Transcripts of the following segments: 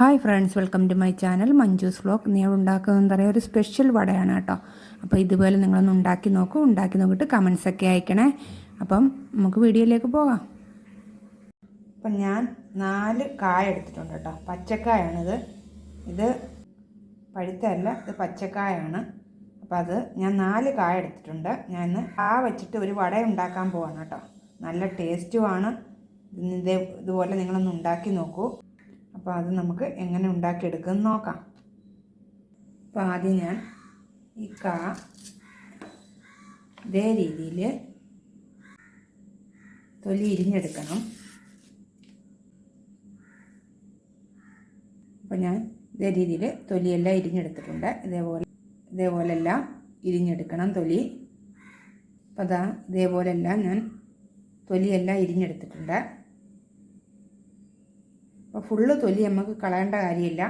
Hi friends welcome to my channel Manju's vlog. ഞാൻ ഉണ്ടാക്കുന്ന എന്താ പറയുക ഒരു സ്പെഷ്യൽ വടയാണ് കേട്ടോ. അപ്പോൾ ഇതുപോലെ നിങ്ങളൊന്ന് ഉണ്ടാക്കി നോക്കൂ. ഉണ്ടാക്കി നോക്കിയിട്ട് കമൻസ് ഒക്കെ അയക്കണേ. അപ്പം നമുക്ക് വീഡിയോയിലേക്ക് പോകാം. അപ്പം ഞാൻ നാല് കായ എടുത്തിട്ടുണ്ട് കേട്ടോ. പച്ചക്കായാണിത്. ഇത് പഴുത്തല്ല ഇത് പച്ചക്കായാണ്. അപ്പം അത് ഞാൻ നാല് കായ എടുത്തിട്ടുണ്ട്. ഞാൻ ഇന്ന് ആ വെച്ചിട്ട് ഒരു വട ഉണ്ടാക്കാൻ പോവാണ് കേട്ടോ. നല്ല ടേസ്റ്റുമാണ് ഇതേ ഇതുപോലെ നിങ്ങളൊന്ന് ഉണ്ടാക്കി നോക്കൂ. അപ്പോൾ അത് നമുക്ക് എങ്ങനെ ഉണ്ടാക്കിയെടുക്കുമെന്ന് നോക്കാം. അപ്പോൾ ആദ്യം ഞാൻ ഈ കാ ഇതേ രീതിയിൽ തൊലി ഇരിഞ്ഞെടുക്കണം. അപ്പോൾ ഞാൻ ഇതേ രീതിയിൽ തൊലിയെല്ലാം ഇരിഞ്ഞെടുത്തിട്ടുണ്ട്. ഇതേപോലെ ഇതേപോലെല്ലാം ഇരിഞ്ഞെടുക്കണം തൊലി. അപ്പോൾ അതാ ഇതേപോലെല്ലാം ഞാൻ തൊലിയെല്ലാം ഇരിഞ്ഞെടുത്തിട്ടുണ്ട്. അപ്പോൾ ഫുള്ള് തൊലി നമുക്ക് കളയേണ്ട കാര്യമില്ല.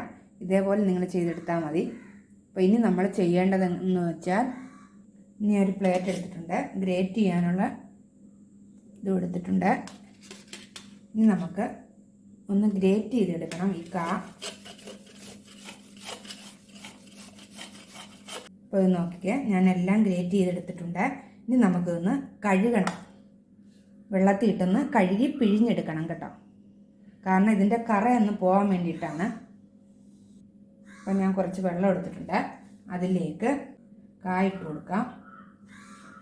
ഇതേപോലെ നിങ്ങൾ ചെയ്തെടുത്താൽ മതി. അപ്പോൾ ഇനി നമ്മൾ ചെയ്യേണ്ടത് എന്ന് വെച്ചാൽ ഇനി ഒരു പ്ലേറ്റ് എടുത്തിട്ടുണ്ട്. ഗ്രേറ്റ് ചെയ്യാനുള്ള ഇത് എടുത്തിട്ടുണ്ട്. ഇനി നമുക്ക് ഒന്ന് ഗ്രേറ്റ് ചെയ്തെടുക്കണം ഈ കാ. അപ്പോൾ ഇത് നോക്കിക്കേ ഞാൻ എല്ലാം ഗ്രേറ്റ് ചെയ്തെടുത്തിട്ടുണ്ട്. ഇനി നമുക്കൊന്ന് കഴുകണം. വെള്ളത്തിൽ ഇട്ടൊന്ന് കഴുകി പിഴിഞ്ഞെടുക്കണം കേട്ടോ. കാരണം ഇതിന്റെ കറയൊന്ന് പോകാൻ വേണ്ടിയിട്ടാണ്. അപ്പം ഞാൻ കുറച്ച് വെള്ളം എടുത്തിട്ടുണ്ട്. അതിലേക്ക് കായിട്ട് കൊടുക്കാം.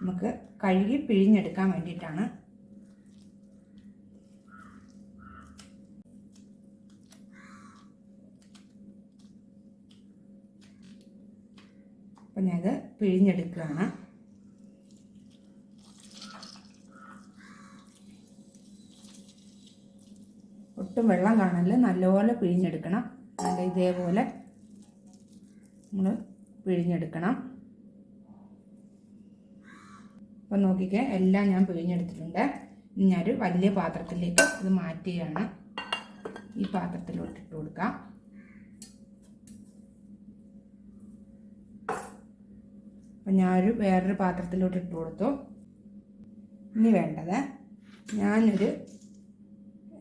നമുക്ക് കഴുകി പിഴിഞ്ഞെടുക്കാൻ വേണ്ടിയിട്ടാണ്. അപ്പം ഞാനത് പിഴിഞ്ഞെടുക്കുകയാണ്. ഒട്ടും വെള്ളം കാണല്ല നല്ലപോലെ പിഴിഞ്ഞെടുക്കണം. നല്ല ഇതേപോലെ നമ്മൾ പിഴിഞ്ഞെടുക്കണം. അപ്പം നോക്കിക്കേ എല്ലാം ഞാൻ പിഴിഞ്ഞെടുത്തിട്ടുണ്ട്. ഇനി ഞാനൊരു വലിയ പാത്രത്തിലേക്ക് ഇത് മാറ്റുകയാണ്. ഈ പാത്രത്തിലോട്ട് ഇട്ട് കൊടുക്കാം. അപ്പം ഞാനൊരു വേറൊരു പാത്രത്തിലോട്ട് ഇട്ട് കൊടുത്തു. ഇനി വേണ്ടത് ഞാനൊരു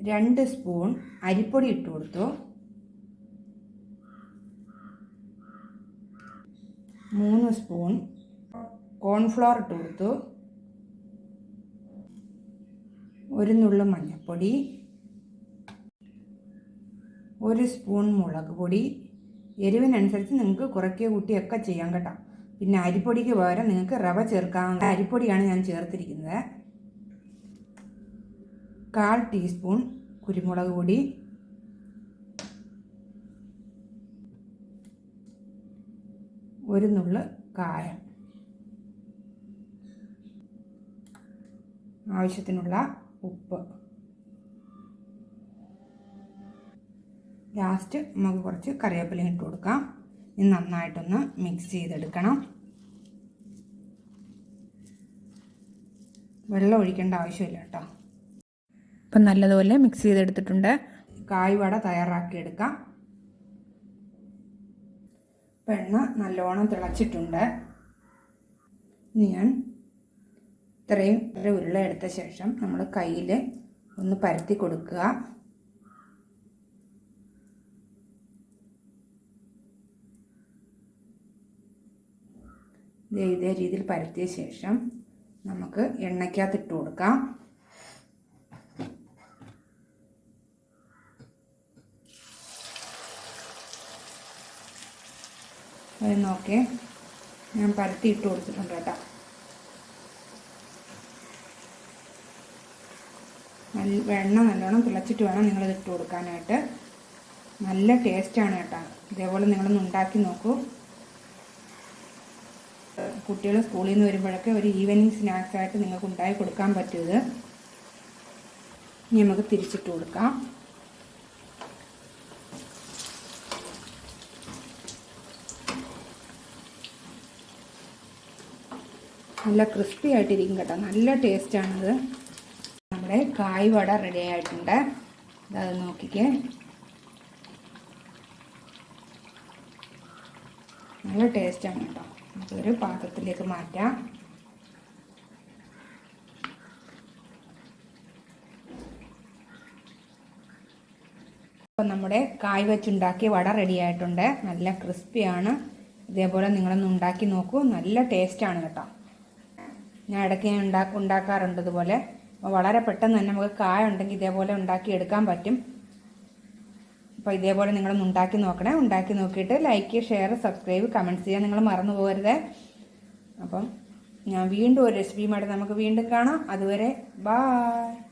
രണ്ട് സ്പൂൺ അരിപ്പൊടി ഇട്ട് കൊടുത്തു. മൂന്ന് സ്പൂൺ കോൺഫ്ലോർ ഇട്ട് കൊടുത്തു. ഒരു നുള്ളു മഞ്ഞൾപ്പൊടി. ഒരു സ്പൂൺ മുളക് പൊടി. എരിവിനനുസരിച്ച് നിങ്ങൾക്ക് കുറയ്ക്കുക കൂട്ടിയൊക്കെ ചെയ്യാൻ കേട്ടോ. പിന്നെ അരിപ്പൊടിക്ക് പകരം നിങ്ങൾക്ക് റവ ചേർക്കാവുന്ന അരിപ്പൊടിയാണ് ഞാൻ ചേർത്തിരിക്കുന്നത്. കാൽ ടീസ്പൂൺ കുരുമുളക് പൊടി. ഒരു നുള്ള് കായം. ആവശ്യത്തിനുള്ള ഉപ്പ്. ലാസ്റ്റ് നമുക്ക് കുറച്ച് കറിവേപ്പില ഇട്ട് കൊടുക്കാം. ഇത് നന്നായിട്ടൊന്ന് മിക്സ് ചെയ്തെടുക്കണം. വെള്ളം ഒഴിക്കേണ്ട ആവശ്യമില്ല കേട്ടോ. ഇപ്പം നല്ലതുപോലെ മിക്സ് ചെയ്തെടുത്തിട്ടുണ്ട്. കായ്വട തയ്യാറാക്കിയെടുക്കാം. എണ്ണ നല്ലോണം തിളച്ചിട്ടുണ്ട്. ഞാൻ ഇത്രയും ഒരു ഉരുള എടുത്ത ശേഷം നമ്മൾ കയ്യിൽ ഒന്ന് പരത്തി കൊടുക്കുക. ഇതേ രീതിയിൽ പരത്തിയ ശേഷം നമുക്ക് എണ്ണയ്ക്കകത്ത് ഇട്ട് കൊടുക്കാം. അത് നോക്കി. ഞാൻ പരത്തി ഇട്ട് കൊടുത്തിട്ടുണ്ട് കേട്ടോ. വെണ്ണ നല്ലോണം തിളച്ചിട്ട് വേണം നിങ്ങളിത് ഇട്ട് കൊടുക്കാനായിട്ട്. നല്ല ടേസ്റ്റാണ് കേട്ടോ. ഇതേപോലെ നിങ്ങളൊന്ന് ഉണ്ടാക്കി നോക്കൂ. കുട്ടികൾ സ്കൂളിൽ നിന്ന് വരുമ്പോഴൊക്കെ ഒരു ഈവനിങ് സ്നാക്സ് ആയിട്ട് നിങ്ങൾക്ക് ഉണ്ടാക്കി കൊടുക്കാൻ പറ്റിയത് ഇനി നമുക്ക് തിരിച്ചിട്ട് കൊടുക്കാം. നല്ല ക്രിസ്പി ആയിട്ടിരിക്കും കേട്ടോ. നല്ല ടേസ്റ്റാണിത് നമ്മുടെ കായ് വട റെഡി ആയിട്ടുണ്ട് അത് നോക്കിക്കേ. നല്ല ടേസ്റ്റാണ് കേട്ടോ. നമുക്കൊരു പാത്രത്തിലേക്ക് മാറ്റാം. അപ്പോൾ നമ്മുടെ കായ് വെച്ചുണ്ടാക്കിയ വട റെഡി ആയിട്ടുണ്ട്. നല്ല ക്രിസ്പിയാണ് ഇതേപോലെ നിങ്ങളൊന്ന് ഉണ്ടാക്കി നോക്കൂ. നല്ല ടേസ്റ്റാണ് കേട്ടോ. ഞാൻ ഇടയ്ക്ക് ഉണ്ടാ ഉണ്ടാക്കാറുണ്ട് ഇതുപോലെ. അപ്പോൾ വളരെ പെട്ടെന്ന് തന്നെ നമുക്ക് കായ ഉണ്ടെങ്കിൽ ഇതേപോലെ ഉണ്ടാക്കി എടുക്കാൻ പറ്റും. അപ്പോൾ ഇതേപോലെ നിങ്ങളൊന്ന് ഉണ്ടാക്കി നോക്കണേ. ഉണ്ടാക്കി നോക്കിയിട്ട് ലൈക്ക് ഷെയർ സബ്സ്ക്രൈബ് കമന്റ്സ് ചെയ്യാൻ നിങ്ങൾ മറന്നു പോകരുത്. അപ്പം ഞാൻ വീണ്ടും ഒരു റെസിപ്പിയുമായിട്ട് നമുക്ക് വീണ്ടും കാണാം. അതുവരെ ബായ്